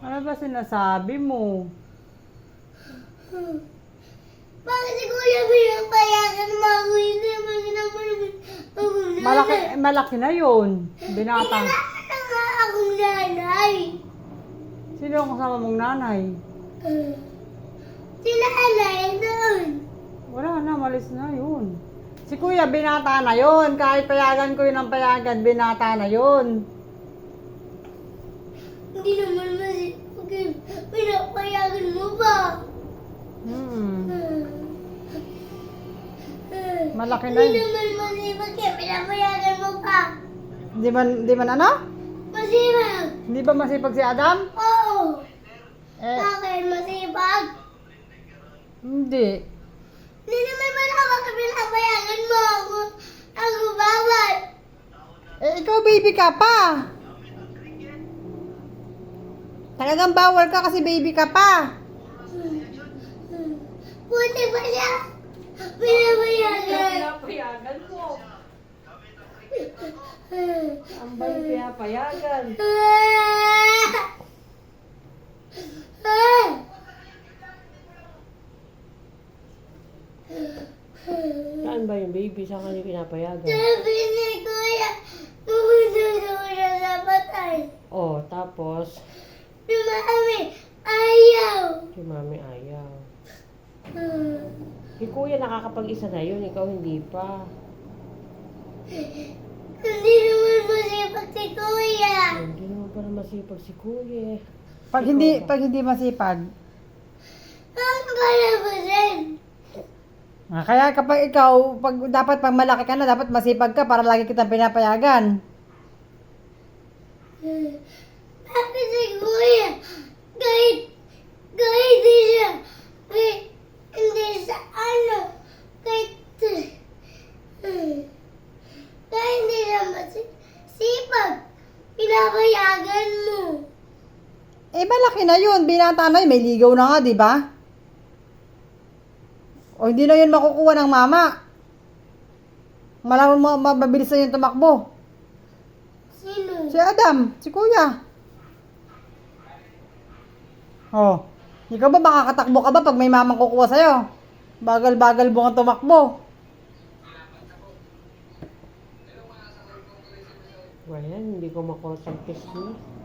Ano ba sinasabi mo? Bakit si Kuya Bilang payagan mo ako hindi naman Malaki, malaki na yun. Binata. Kailangan na nga akong nanay. Sino ang kasama mong nanay? Si nanay doon. Wala na, malis na yun. Si kuya, binata na yun. Kahit payagan ko yun ang payagan, binata na yun. Hindi naman. Okay, pinapayagan mo ba? Hmm. Malaki na Hindi yun. naman masipag kaya pinapayagan mo pa. Di man, di man ano? Masipag. Hindi ba masipag si Adam? Oo. Eh, Bakit masipag? hindi. Hindi naman malaman ka pinapayagan mo ako. Ako bawal. Eh, ikaw baby ka pa. Talagang bawal ka kasi baby ka pa. Buti pa siya. Pinapayagan. Pinapayagan mo. Ang ba yung pinapayagan? Saan ba yung baby? Saan ka niyo pinapayagan? Sabi ni Kuya, pumunta daw siya sa patay. Oh, tapos, Si Mami, ayaw. si mami ayaw. Si kuya nakakapag-isa na yun, ikaw hindi pa. Hindi naman masipag si Kuya. Hindi naman pala masipag si kuya. Pag hindi, pag hindi masipag, Ang kalabasan. Ah, kaya kapag ikaw, pag dapat pag malaki ka na, dapat masipag ka para lagi kitang pinapayagan. Bakit si Kuya? Kahit, kahit di siya, kahit hindi sa ano, kahit, kahit hindi siya masipag, pinapayagan mo. Eh, malaki na yun. Binata na yun. May ligaw na nga, di ba? O hindi na yun makukuha ng mama. Malamang ma- ma- mabilis na yun tumakbo. Sino? Si Adam, si Kuya. Oh, ikaw ba makakatakbo ka ba pag may mamang kukuha sa'yo? Bagal-bagal mo kang tumakbo. Ayan, hindi ko makonsentrate niya.